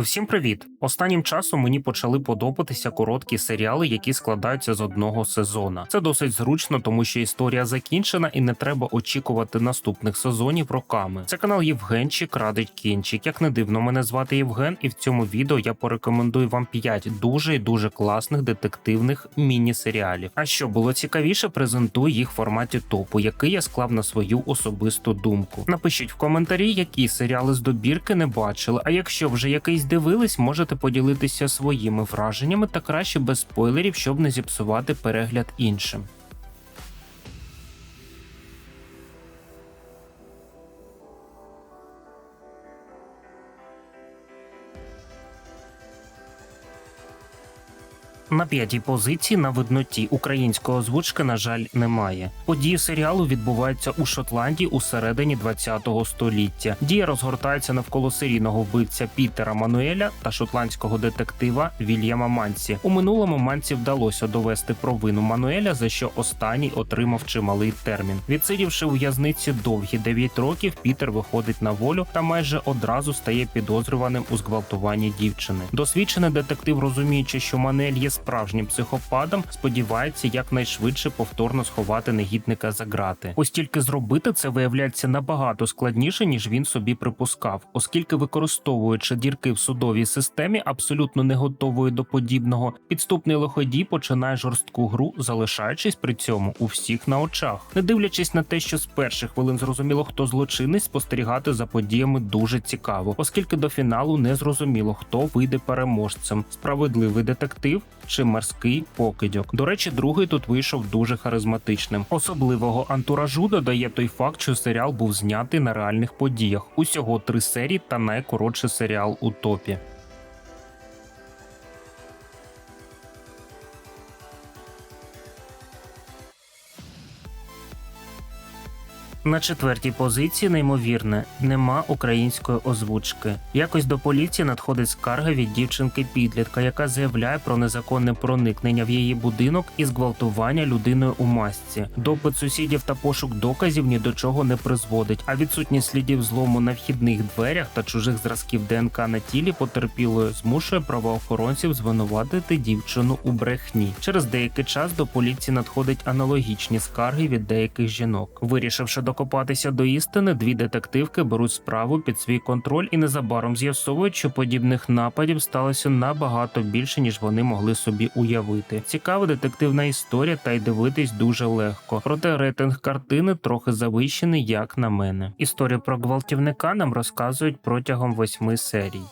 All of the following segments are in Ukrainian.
Всім привіт! Останнім часом мені почали подобатися короткі серіали, які складаються з одного сезона. Це досить зручно, тому що історія закінчена і не треба очікувати наступних сезонів роками. Це канал Євгенчик радить кінчик. Як не дивно, мене звати Євген, і в цьому відео я порекомендую вам 5 дуже і дуже класних детективних міні-серіалів. А що було цікавіше, презентую їх в форматі топу, який я склав на свою особисту думку. Напишіть в коментарі, які серіали з добірки не бачили. А якщо вже якийсь дивились, можете поділитися своїми враженнями та краще без спойлерів, щоб не зіпсувати перегляд іншим. На п'ятій позиції на видноті української озвучки, на жаль, немає. Події серіалу відбуваються у Шотландії у середині 20-го століття. Дія розгортається навколо серійного вбивця Пітера Мануеля та шотландського детектива Вільяма Мансі. У минулому Мансі вдалося довести провину Мануеля, за що останній отримав чималий термін. Відсидівши у в'язниці довгі 9 років, Пітер виходить на волю та майже одразу стає підозрюваним у зґвалтуванні дівчини. Досвідчений детектив, розуміючи, що Мануель є справжнім психопатом, сподівається якнайшвидше повторно сховати негідника за грати. Ось тільки зробити це виявляється набагато складніше, ніж він собі припускав, оскільки використовуючи дірки в судовій системі, абсолютно не готової до подібного, підступний лиходій починає жорстку гру, залишаючись при цьому у всіх на очах, не дивлячись на те, що з перших хвилин зрозуміло, хто злочинець, спостерігати за подіями дуже цікаво, оскільки до фіналу не зрозуміло, хто вийде переможцем: справедливий детектив чи морський покидьок. До речі, другий тут вийшов дуже харизматичним. Особливого антуражу додає той факт, що серіал був знятий на реальних подіях. Усього три серії та найкоротший серіал у топі. На четвертій позиції, неймовірне, нема української озвучки. Якось до поліції надходить скарга від дівчинки підлітка, яка заявляє про незаконне проникнення в її будинок і зґвалтування людиною у масці. Допит сусідів та пошук доказів ні до чого не призводить, а відсутність слідів злому на вхідних дверях та чужих зразків ДНК на тілі потерпілої змушує правоохоронців звинуватити дівчину у брехні. Через деякий час до поліції надходять аналогічні скарги від деяких жінок. Вирішивши докопатися до істини, дві детективки беруть справу під свій контроль і незабаром з'ясовують, що подібних нападів сталося набагато більше, ніж вони могли собі уявити. Цікава детективна історія, та й дивитись дуже легко. Проте рейтинг картини трохи завищений, як на мене. Історію про гвалтівника нам розказують протягом восьми серій.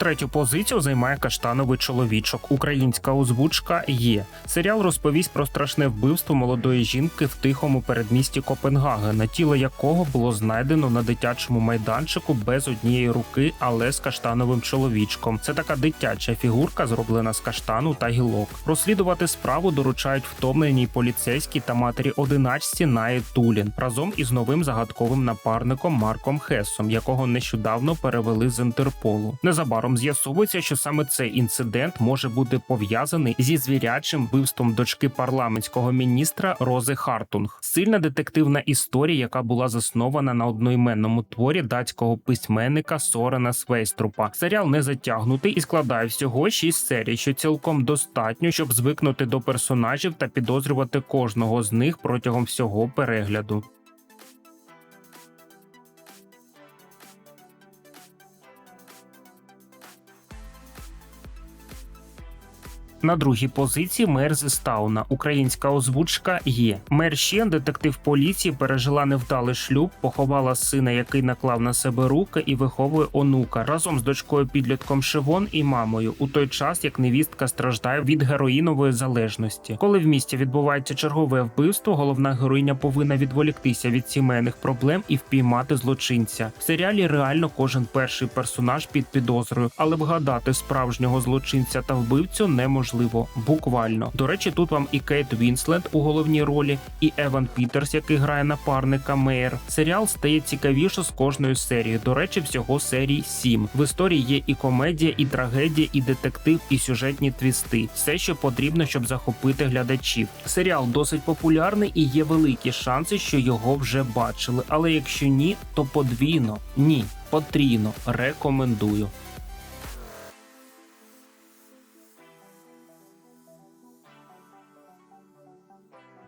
Третю позицію займає каштановий чоловічок. Українська озвучка є. Серіал розповість про страшне вбивство молодої жінки в тихому передмісті Копенгагена, тіло якого було знайдено на дитячому майданчику без однієї руки, але з каштановим чоловічком. Це така дитяча фігурка, зроблена з каштану та гілок. Розслідувати справу доручають втомленій поліцейській та матері одиначці Наї Тулін разом із новим загадковим напарником Марком Хесом, якого нещодавно перевели з Інтерполу. Незабаром з'ясовується, що саме цей інцидент може бути пов'язаний зі звірячим вбивством дочки парламентського міністра Рози Хартунг. Сильна детективна історія, яка була заснована на одноіменному творі датського письменника Сорена Свейструпа. Серіал не затягнутий і складає всього шість серій, що цілком достатньо, щоб звикнути до персонажів та підозрювати кожного з них протягом всього перегляду. На другій позиції мер з Істауна. Українська озвучка є. Мер Щен, детектив поліції, пережила невдалий шлюб, поховала сина, який наклав на себе руки, і виховує онука разом з дочкою підлітком Шивон і мамою. У той час як невістка страждає від героїнової залежності. Коли в місті відбувається чергове вбивство, головна героїня повинна відволіктися від сімейних проблем і впіймати злочинця. В серіалі реально кожен перший персонаж під підозрою, але вгадати справжнього злочинця та вбивцю неможливо. Можливо, буквально. До речі, тут вам і Кейт Вінслет у головній ролі, і Еван Пітерс, який грає напарника Мейер. Серіал стає цікавіше з кожною серією. До речі, всього серій 7. В історії є і комедія, і трагедія, і детектив, і сюжетні твісти. Все, що потрібно, щоб захопити глядачів. Серіал досить популярний і є великі шанси, що його вже бачили. Але якщо ні, то подвійно ні, потрійно рекомендую.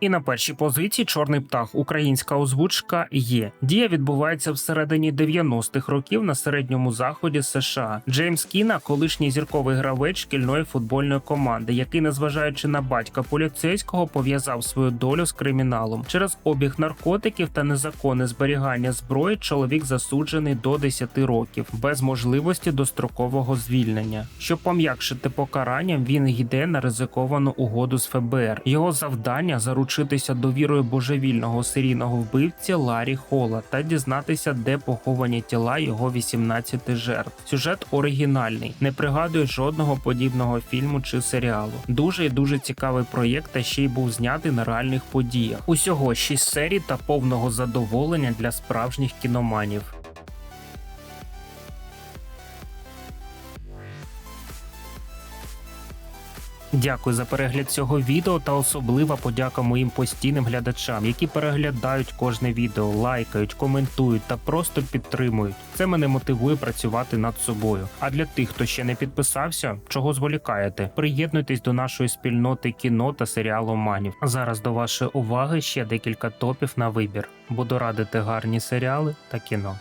І на першій позиції чорний птах, українська озвучка є. Дія відбувається всередині 90-х років на середньому заході США. Джеймс Кіна, колишній зірковий гравець шкільної футбольної команди, який, незважаючи на батька поліцейського, пов'язав свою долю з криміналом. Через обіг наркотиків та незаконне зберігання зброї чоловік засуджений до 10 років без можливості дострокового звільнення. Щоб пом'якшити покарання, він йде на ризиковану угоду з ФБР. Його завдання заручитися довірою божевільного серійного вбивці Ларі Хола та дізнатися, де поховані тіла його 18 жертв. Сюжет оригінальний, не пригадує жодного подібного фільму чи серіалу. Дуже і дуже цікавий проєкт, та ще й був знятий на реальних подіях. Усього 6 серій та повного задоволення для справжніх кіноманів. Дякую за перегляд цього відео та особлива подяка моїм постійним глядачам, які переглядають кожне відео, лайкають, коментують та просто підтримують. Це мене мотивує працювати над собою. А для тих, хто ще не підписався, чого зволікаєте, приєднуйтесь до нашої спільноти кіно та серіалу Манів. Зараз до вашої уваги ще декілька топів на вибір. Буду радити гарні серіали та кіно.